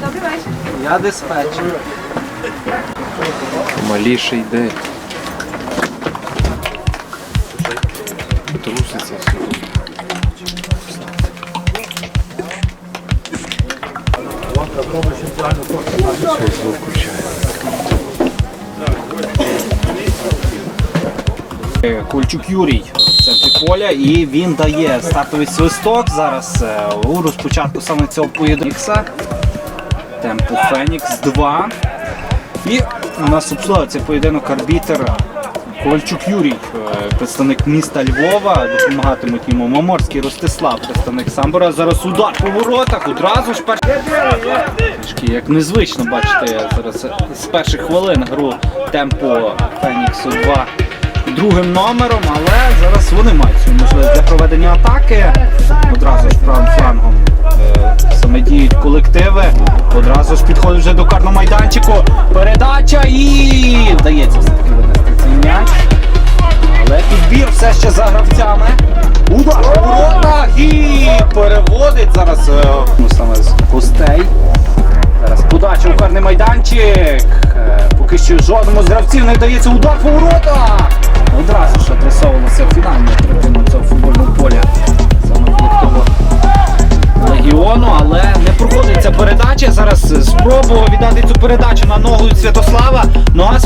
Добрий вечір. Я диспетчер. Маліше йде. Труситься. Все, звук включає. Е, Кольчук Юрій в центрі поля і він дає стартовий свисток зараз е, у розпочатку саме цього поєдинка. Темпу Фенікс 2. І у нас обслуговує цей поєдинок арбітер Ковальчук Юрій, е, представник міста Львова, допомагатимуть йому Маморський Ростислав, представник Самбора. Зараз удар по воротах, одразу ж перший. Як незвично бачите зараз з перших хвилин гру темпу Феніксу 2 другим номером, але зараз вони мають цю можливість для проведення атаки. Одразу ж правим флангом е, саме діють колективи. Одразу ж підходить вже до карного майданчику. Передача і вдається все-таки винести цей м'яч. Але підбір все ще за гравцями. Удар у воротах і переводить зараз е, ну, саме з гостей. Зараз подача у карний майданчик. Е, Поки що жодному з гравців не вдається удар по воротах. Одразу ж адресовувалося фінальна третина цього футбольного поля. Колективу легіону, але не проходить ця передача. Зараз спробував віддати цю передачу на ногу Святослава. Ну а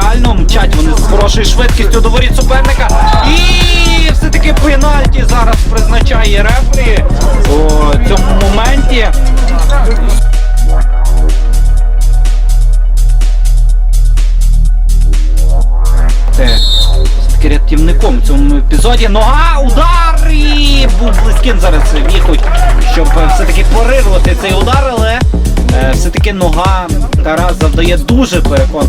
центральну. Мчать вони з хорошою швидкістю до воріт суперника. І все-таки пенальті зараз призначає рефері у цьому моменті. Все-таки рятівником в цьому епізоді. Нога, удар і був близьким зараз віхуть, щоб все-таки порирувати цей удар, але е, все-таки нога Тарас завдає дуже перекон.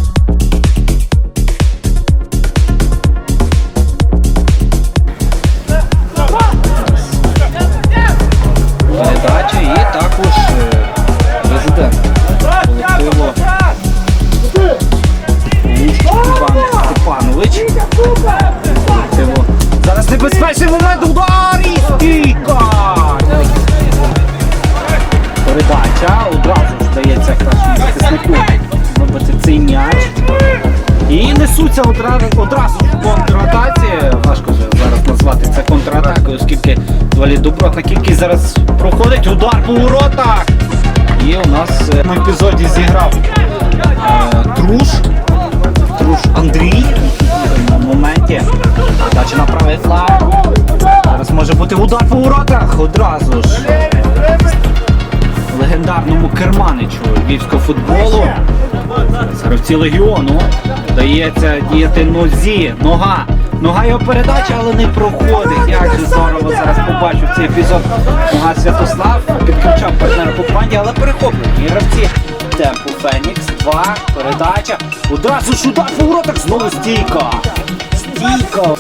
І одразу, ж в. Важко зараз назвати це контратакою, оскільки доволі добротна кількість зараз проходить. Удар по воротах. І у нас е, на епізоді зіграв е, Труш. Труш Андрій в моменті. Передача на правий фланг. Зараз може бути удар по воротах. Одразу ж легендарному керманичу львівського футболу. Гравці легіону. Дається діяти нозі. Нога. Нога його передача, але не проходить. Як же здорово зараз побачив цей епізод. Нога Святослав підключав партнера по команді, але перехоплюють. Гравці темпу Фенікс. Два. Передача. Одразу ж удар по воротах. Знову стійка. Стійка.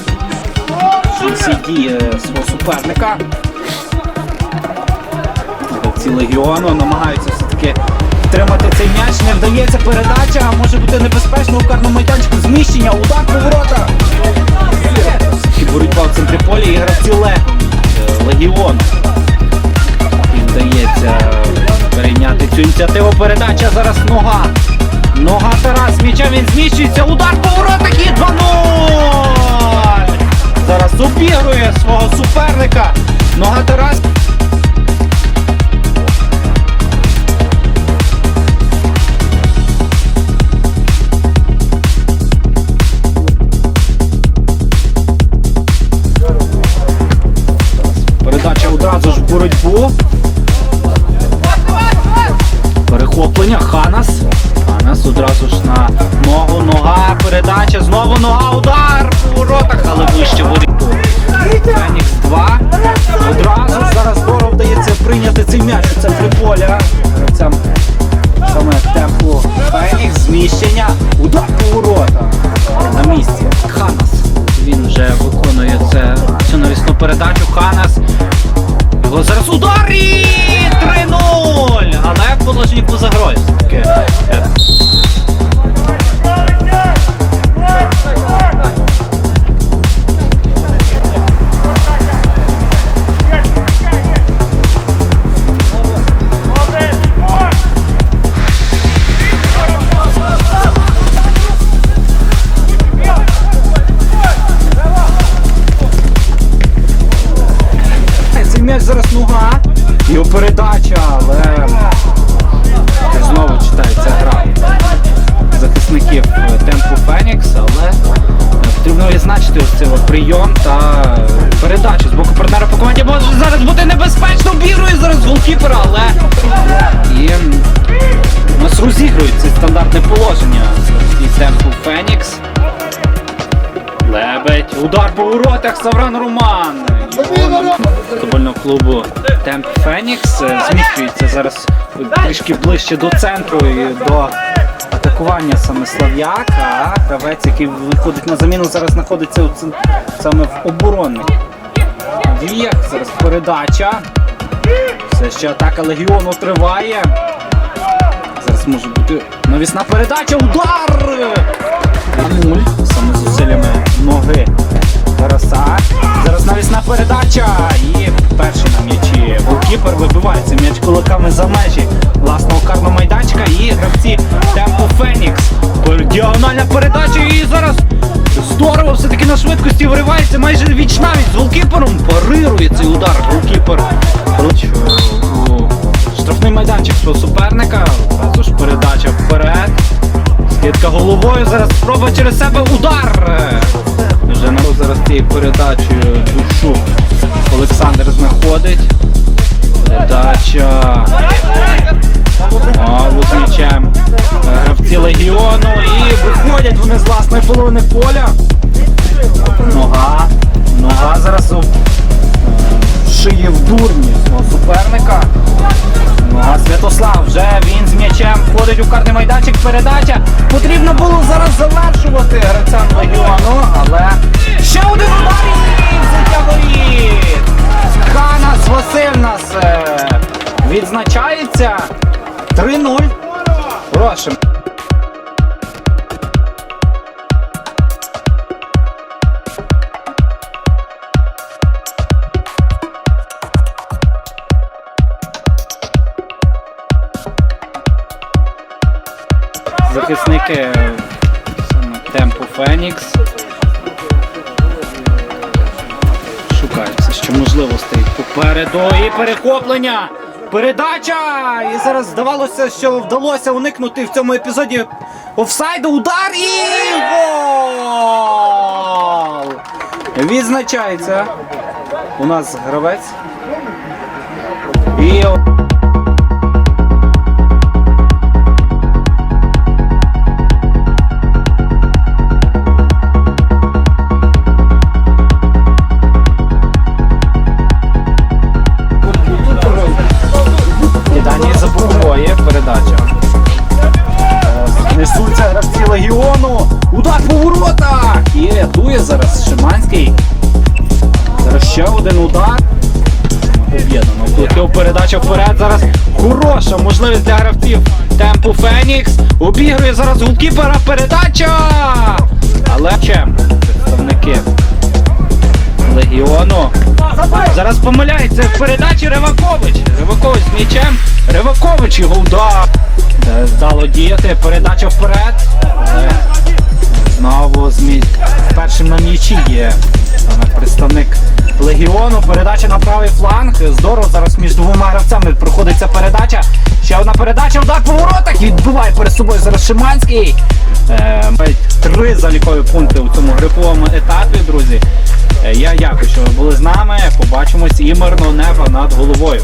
Всі дії свого суперника. Гравці легіону намагаються все-таки втримати цей м'яч. Не вдається передача, а може бути небезпечно у карному майданчику. Зміщення, удар по воротах. І боротьба в центрі поля і гравці Ле- е, легіону. Вдається перейняти цю ініціативу. Передача зараз нога. Нога Тарас, м'яча він зміщується. Удар по воротах і 2-0. Зараз обігрує свого суперника. Нога Тарас. Грою. Передачу з боку партнера по команді може зараз бути небезпечно. Обігрує зараз голкіпера, але і у нас розігрують це стандартне положення з темпу Фенікс. Лебедь, удар по воротах, Савран Роман. Футбольного клубу Темп Фенікс е, зміщується зараз трішки ближче до центру і до атакування саме Слав'як, а гравець, який виходить на заміну, зараз знаходиться саме в оборонних діях. Зараз передача. Все ще атака легіону триває. Зараз може бути навісна передача, удар! 0 саме зусиллями ноги Тараса. Зараз навісна передача і перший на м'ячі. Голкіпер вибивається м'яч кулаками за межі власного карного майданчика і гравці темпу Фенікс. Діагональна передача і зараз виривається майже віч навіть з голкіпером. Парирує цей удар. Голкіпер Руч, е, у штрафний майданчик свого суперника. Одразу ж передача вперед. Скидка головою, зараз спроба через себе удар. Вже на зараз цією передачею душу Олександр знаходить. Передача. Знову з м'ячем. Гравці легіону і виходять вони з власної половини поля. Нога. Нога зараз е, шиє в дурні свого суперника. Нога Святослав вже він з м'ячем входить у карний майданчик. Передача. Потрібно було зараз завершувати гравцям легіону, але ще один удар і взяття воріт. Ханас Василь нас е, відзначається. 3-0. Хорошим. Захисники саме темпу Фенікс. Шукають все ще можливостей попереду і перехоплення. Передача! І зараз здавалося, що вдалося уникнути в цьому епізоді офсайду. Удар і гол! Відзначається у нас гравець. І ще один удар. Об'єднано. Тут передача вперед. Зараз хороша можливість для гравців темпу Фенікс. Обігрує зараз голкіпера. Передача! Але чим представники легіону. Зараз помиляється в передачі Ривакович. Ривакович з м'ячем. Ривакович його удар. Здало діяти. Передача вперед. Знову з м'я- першим на м'ячі є представник легіону. Передача на правий фланг. Здорово зараз між двома гравцями проходиться передача. Ще одна передача, удар по воротах. Відбиває перед собою зараз Шиманський. Е, три залікові пункти у цьому гриповому етапі, друзі. Е, Я дякую, що ви були з нами. Побачимось і мирного неба над головою.